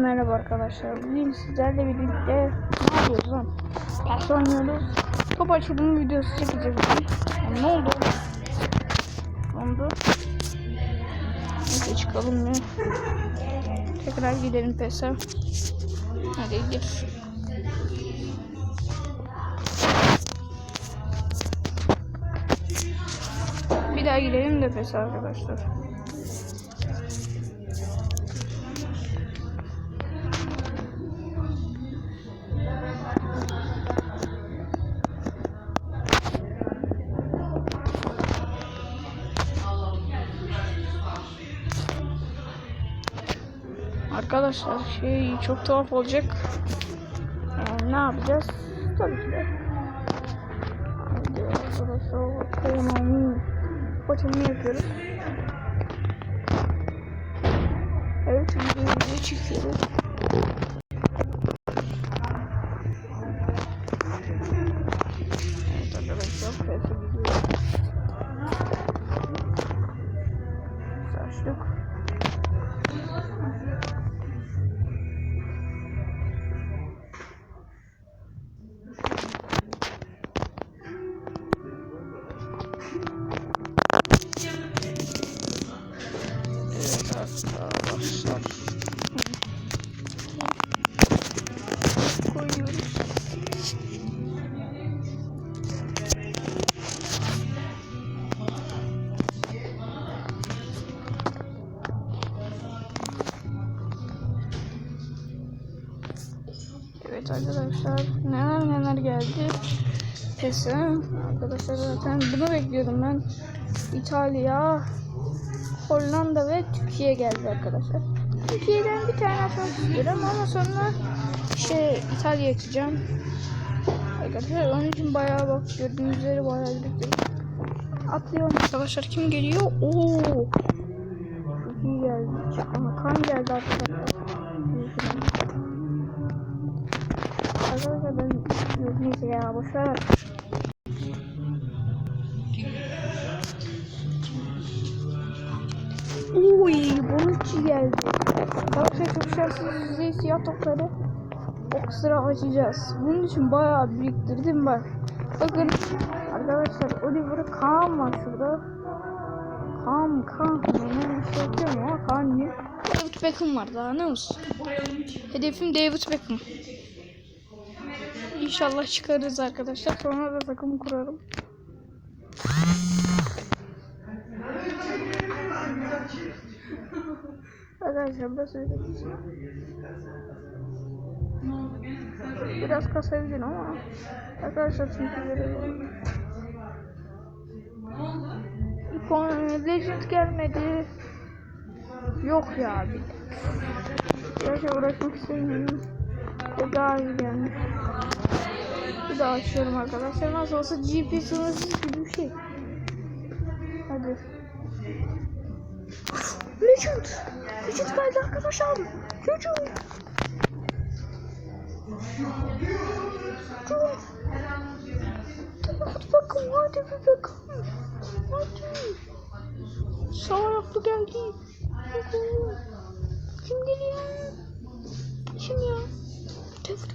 Merhaba arkadaşlar. Bugün sizlerle birlikte ne yapıyoruz lan? Pers oynuyoruz. Top açılımı videosu çekeceğiz. Yani ne oldu? Oldu? Neyse çıkalım ya. Tekrar gidelim PES'e. Hadi gir. Bir daha gidelim de PES'e arkadaşlar. Arkadaşlar şey çok tuhaf olacak. Yani ne yapacağız? Tabii ki de. Hadi arkadaşlar ekonomi bakımını yapıyoruz. Evet videoyu çekiyoruz. Arkadaşlar. Evet arkadaşlar neler neler geldi. PES'e arkadaşlar zaten bunu bekliyordum ben. İtalya, Hollanda ve Türkiye geldi arkadaşlar. Türkiye'den bir tane atmak istiyorum ama sonra şey İtalya açacağım. Arkadaşlar onun için bayağı bak gördüğünüz üzere bayağı biriktirdim. Atlıyorum arkadaşlar kim geliyor? Oo. İyi geldi. Ama kan geldi arkadaşlar. Arkadaşlar ben neyse ya boşver. Geldi. Arkadaşlar çok şanssız size siyah topları o sıra açacağız. Bunun için bayağı biriktirdim bak. Bakın arkadaşlar Oliver Kaan var şurada. Kaan Kaan. Ben bir şey yapıyorum ama Kaan niye? David Beckham var daha ne olsun. Hedefim David Beckham. İnşallah çıkarız arkadaşlar. Sonra da takım kurarım. Arkadaşlar söyledim. Biraz kasabilirim ama arkadaşlar çünkü böyle İkon Legend gelmedi. Yok ya bir. Gerçi uğraşmak istemiyorum. Ve daha iyi gelmiş. Bir daha açıyorum arkadaşlar. Nasıl olsa GP sınırsız gibi bir şey. Hadi. Legend. Legend geldi arkadaşlar. Legend. Legend. Hadi bakın hadi bir bakın. Hadi. Sağ ayaklı geldi. Kim geliyor? Kim ya?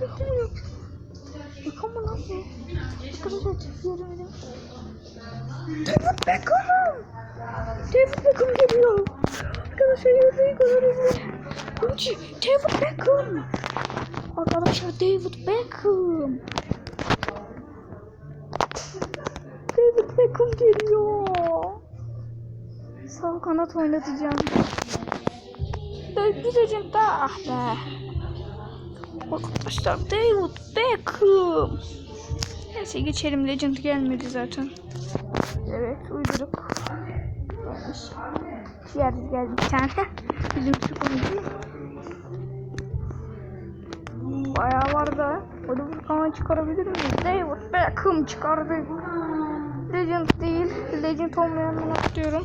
Bekliyor. Beckham mı lan bu? Arkadaşlar Tevfik'i göremedim. Tevfik Beckham! Tevfik Beckham geliyor. Arkadaşlar göremedim. Uçi, David Beckham! Arkadaşlar David Beckham! David Beckham geliyor. Sağ kanat oynatacağım. Hocam daha ah be. Arkadaşlar David Beckham. Neyse geçelim Legend gelmedi zaten. Evet uyduruk. Gelmiş. Diğer geldi bir tane. Bizim oyuncu. Bayağı var da. Hadi Furkan'ı çıkarabilir miyiz? David Beckham çıkardık. Legend değil. Legend olmayanları atıyorum.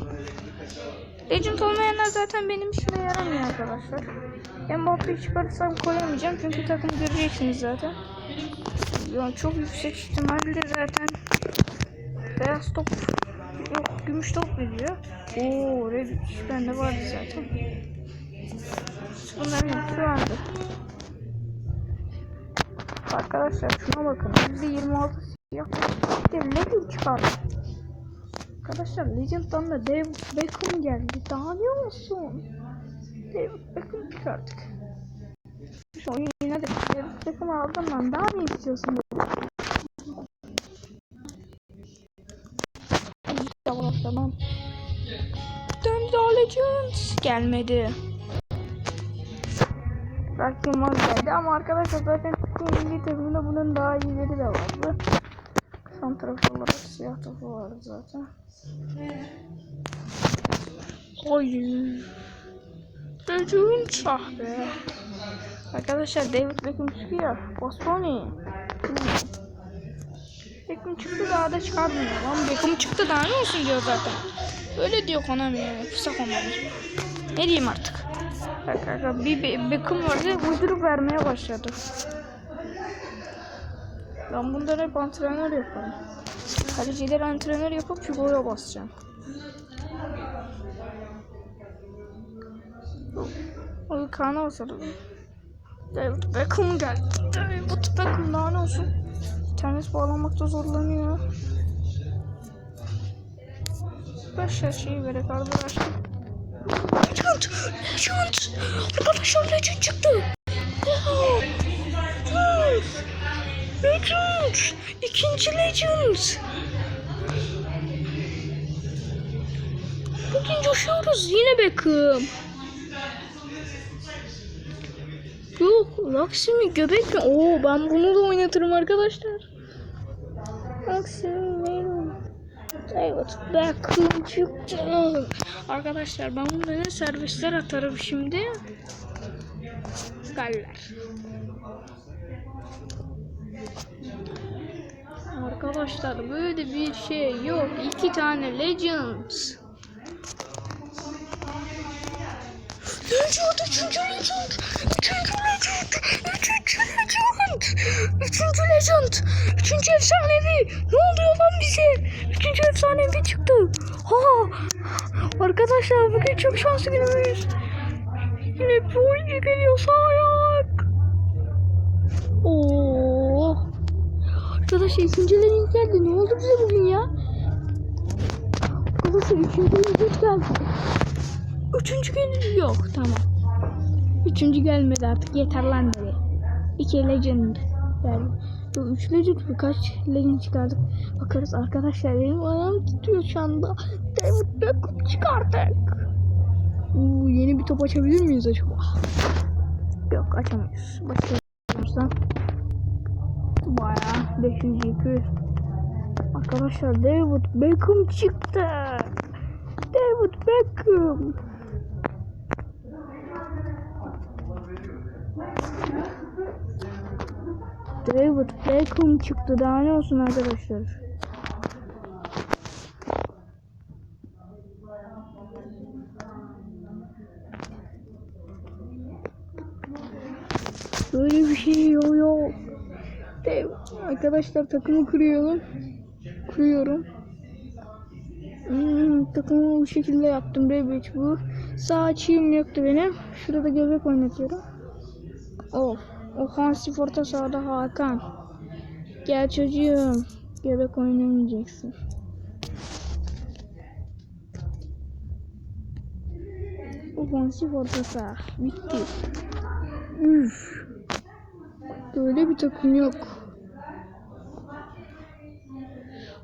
Legend olmayanlar zaten benim işime yaramıyor arkadaşlar. Mbappe'yi çıkarırsam koyamayacağım çünkü takım göreceksiniz zaten. Yani çok yüksek ihtimalle zaten beyaz top gümüş top veriyor. Oo, red bende vardı zaten. Bunların hepsi vardı. Arkadaşlar şuna bakın. Bizde 26 siyah. Bir de Legend çıkardı. Arkadaşlar Legend'dan da David Beckham geldi. Daha ne olsun? David Beckham çıkarttık. Şu oyun yine de David Beckham aldım ben. Daha ne istiyorsun? Legends. Gelmedi. Belki Yılmaz geldi ama arkadaşlar zaten Türkiye takımında bunun daha iyileri de vardı. Santrafor olarak siyah topu vardı zaten. Oy. Çocuğun sahbe. Arkadaşlar David Beckham çıkıyor. Bostoni. Beckham çıktı daha da çıkarmıyor lan. Beckham çıktı daha ne olsun diyor zaten. Öyle diyor Konami yani. Kısa Konami. Ne diyeyim artık. Arkadaşlar bir Be- Beckham vardı uydurup vermeye başladı. Ben bunları hep antrenör yaparım. Kalecileri antrenör yapıp şu gola basacağım. O kana basalım. David Beckham geldi. David Beckham ne olsun. İnternet bağlamakta zorlanıyor. Baş her şeyi vererek arkadaşlar. Legend! Legend! Arkadaşlar Legend çıktı. Legend! İkinci Legend! Bugün coşuyoruz. Yine Beckham. Yok, Laksimi göbek mi? Oo ben bunu da oynatırım arkadaşlar. Evet, çıktı. Arkadaşlar ben bunlara ne servisler atarım şimdi. Galler. Arkadaşlar böyle bir şey yok. İki tane Legends. Legend, üçüncü Legend. Üçüncü Legend. Üçüncü Legend. Üçüncü Legend. Üçüncü efsanevi. Ne oluyor lan bize? Üçüncü efsanevi çıktı. Ha. Arkadaşlar bugün çok şanslı günümüz. Yine bir oyuncu geliyor sağ ayak. Oo. Arkadaşlar ikinci Legend geldi. Ne oldu bize bugün ya? Arkadaşlar üçüncü Legend geldi. Üçüncü gün yok tamam. Üçüncü gelmedi artık yeter lan dedi. İki legend geldi. Yok üç legend mi? Legend çıkardık? Bakarız arkadaşlar benim ayağım tutuyor şu anda. David Beckham çıkardık. Uuu yeni bir top açabilir miyiz acaba? Yok açamıyoruz. Başlayalım. Bayağı 500 yıkı. Arkadaşlar David Beckham çıktı. David Beckham. David Beckham çıktı. Daha ne olsun arkadaşlar. Böyle bir şey yok yok. Arkadaşlar takımı kuruyorum. Kuruyorum. Hmm, takımı bu şekilde yaptım. Bebeç bu. Sağ açığım yoktu benim. Şurada göbek oynatıyorum. Of. Ofansif orta sahada Hakan. Gel çocuğum. Göbek oynamayacaksın. Ofansif orta saha. Bitti. Üf. Böyle bir takım yok.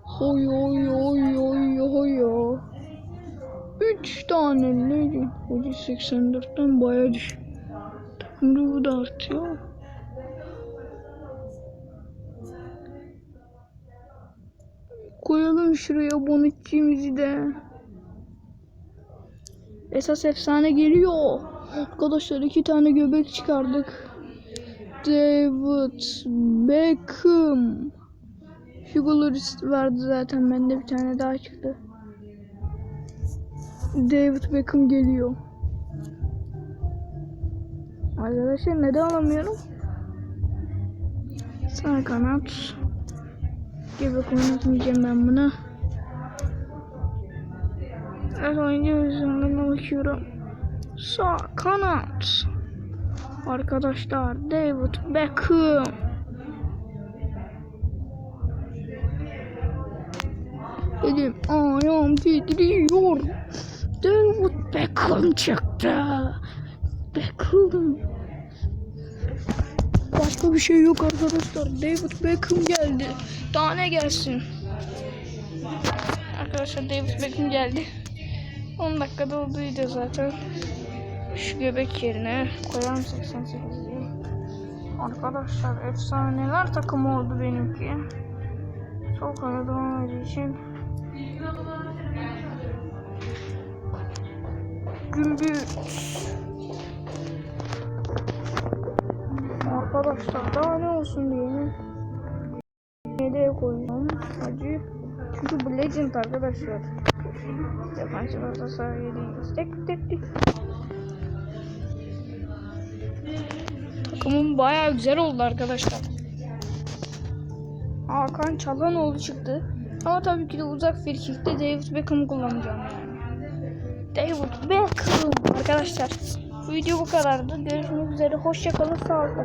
Hoy hoy hoy hoy hoy hoy. Üç tane legend. Hoca 84'ten bayağı düş. Takımda bu da artıyor. Koyalım şuraya Bonucci'mizi de. Esas efsane geliyor. Arkadaşlar iki tane göbek çıkardık. David Beckham. Hugo Lloris vardı zaten. Bende bir tane daha çıktı. David Beckham geliyor. Arkadaşlar neden alamıyorum? Sağ kanat gibi konuşmayacağım ben bunu. Az önce hızlarına bakıyorum. Sağ kanat. Arkadaşlar David Beckham. Dedim ayağım titriyor. David Beckham çıktı. Beckham. Başka bir şey yok arkadaşlar. David Beckham geldi. Daha ne gelsin? Arkadaşlar David Beckham geldi. 10 dakikada oldu video zaten. Şu göbek yerine koyalım 88'i. Arkadaşlar efsaneler takımı oldu benimki. Sol kanada olmadığı için. Gümbüz. Arkadaşlar daha ne olsun diyelim. Nereye koyacağım? Acı. Çünkü bu legend arkadaşlar. Yabancı orta sahaya değiliz. Tek tek tek. Takımım bayağı güzel oldu arkadaşlar. Hakan Çalhanoğlu çıktı. Ama tabii ki de uzak frikikte David Beckham'ı kullanacağım yani. David Beckham arkadaşlar. Bu video bu kadardı. Görüşmek üzere. Hoşçakalın. Sağlıkla.